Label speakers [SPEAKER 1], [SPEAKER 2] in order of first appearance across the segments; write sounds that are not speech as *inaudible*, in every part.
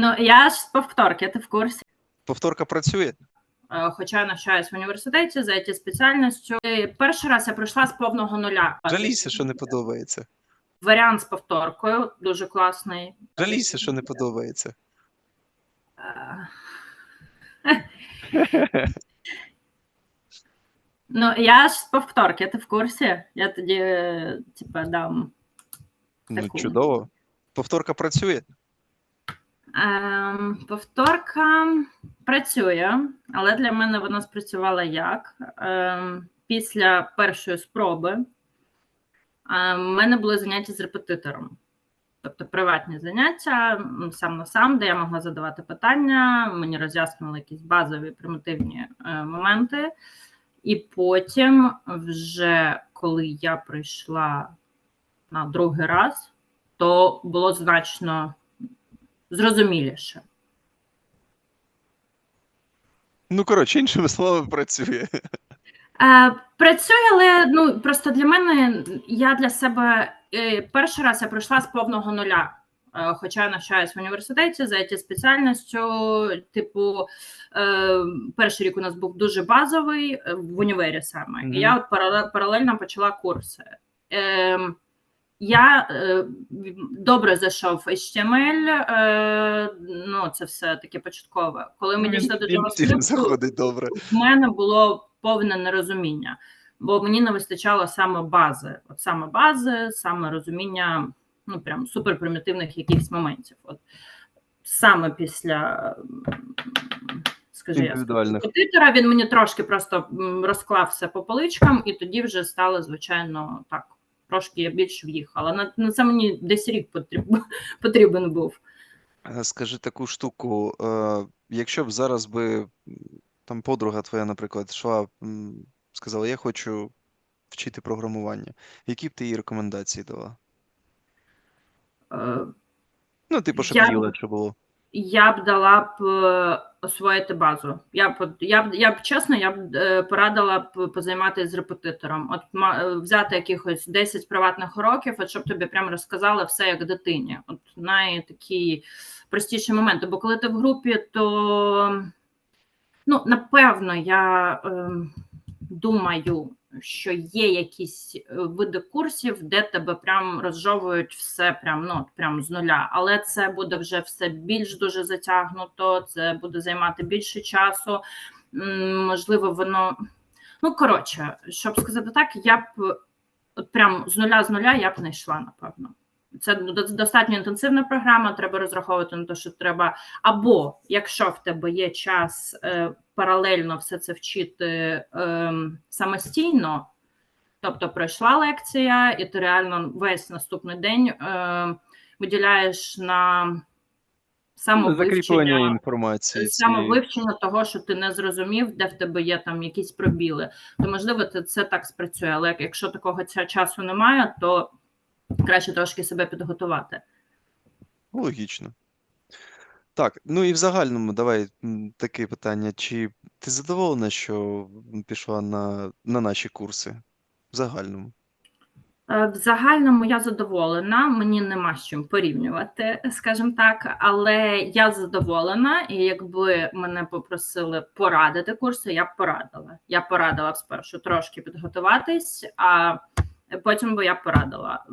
[SPEAKER 1] Ну, я ж з повторки, ти в курсі.
[SPEAKER 2] Повторка працює?
[SPEAKER 1] Е, Хоча я навчаюсь в університеті за it спеціальністю. Перший раз я пройшла з повного нуля.
[SPEAKER 2] Жалійся, що не подобається.
[SPEAKER 1] Варіант з повторкою дуже класний.
[SPEAKER 2] Жалійся, що не подобається.
[SPEAKER 1] Е, *laughs* Ну, я ж з повторки, ти в курсі? Я тоді, е, типа, дам.
[SPEAKER 2] Ну,
[SPEAKER 1] Таку.
[SPEAKER 2] чудово. Повторка працює?
[SPEAKER 1] Ем, повторка працює, але для мене вона спрацювала як? Ем, після першої спроби ем, в мене були заняття з репетитором. Тобто приватні заняття сам на сам, де я могла задавати питання, мені роз'яснювали якісь базові примітивні е, моменти. І потім, вже коли я прийшла на другий раз, то було значно зрозуміліше.
[SPEAKER 2] Ну, коротше, іншими словами, працює.
[SPEAKER 1] Е, працює, але ну просто для мене я для себе е, перший раз я пройшла з повного нуля. Е, Хоча я навчаюсь в університеті за it спеціальністю, типу, е, перший рік у нас був дуже базовий е, в універі саме. І я от парале- паралельно почала курси. Е, я е, добре зайшов HTML, е, ну це все таке початкове. Коли ми
[SPEAKER 2] Він,
[SPEAKER 1] дійшли до
[SPEAKER 2] заходить добре.
[SPEAKER 1] в мене було повне нерозуміння, бо мені не вистачало саме бази, от саме бази, саме розуміння ну прям суперпримітивних якихось моментів. От саме після, скажи я,
[SPEAKER 2] Індивідуальних.
[SPEAKER 1] він мені трошки просто розклав все по поличкам, і тоді вже стало, звичайно, так. Трошки я більш в'їхала. На, на це мені десь рік потрібен, *laughs* потрібен був.
[SPEAKER 2] Скажи таку штуку. Е, якщо б зараз би там подруга твоя, наприклад, йшла, сказала, я хочу вчити програмування, які б ти їй рекомендації дала?
[SPEAKER 1] Е,
[SPEAKER 2] Ну, типу, щоб
[SPEAKER 1] Я-
[SPEAKER 2] легше було.
[SPEAKER 1] Я б дала б е, освоїти базу. Я б я б я б чесно, я б е, порадила б позайматися з репетитором. От е, взяти якихось 10 приватних уроків, от щоб тобі прям розказали все як дитині. От най такі простіші моменти. Бо коли ти в групі, то ну напевно я е, думаю, що є якісь е, види курсів, де тебе прям розжовують все прям, ну, прям з нуля. Але це буде вже все більш дуже затягнуто, це буде займати більше часу. Можливо, воно. Ну, коротше, щоб сказати так, я б от прям з нуля з нуля я б не йшла, напевно. Це достатньо інтенсивна програма, треба розраховувати на те, що треба. Або якщо в тебе є час е, паралельно все це вчити е, самостійно, тобто пройшла лекція, і ти реально весь наступний день е, виділяєш на самовивчення,
[SPEAKER 2] інформації.
[SPEAKER 1] самовивчення того, що ти не зрозумів, де в тебе є там якісь пробіли, то можливо це, це так спрацює. Але якщо такого ця- часу немає, то краще трошки себе підготувати.
[SPEAKER 2] Логічно. Так, ну і в загальному давай таке питання. Чи ти задоволена, що пішла на, на наші курси? В загальному.
[SPEAKER 1] Е, В загальному я задоволена, мені нема з чим порівнювати, скажімо так, але я задоволена, і якби мене попросили порадити курси, я б порадила. Я порадила б спершу трошки підготуватись, а потім би я порадила.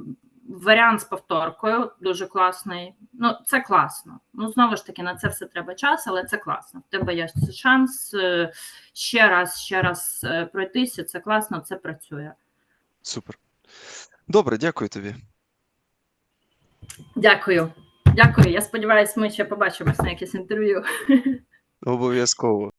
[SPEAKER 1] Варіант з повторкою дуже класний. Ну, це класно. Ну, знову ж таки, на це все треба час, але це класно. В тебе є шанс е, ще раз, ще раз е, пройтися. Це класно, це працює.
[SPEAKER 2] Супер. Добре, дякую тобі.
[SPEAKER 1] Дякую. Дякую. Я сподіваюся, ми ще побачимось на якесь інтерв'ю. *laughs*
[SPEAKER 2] Обов'язково.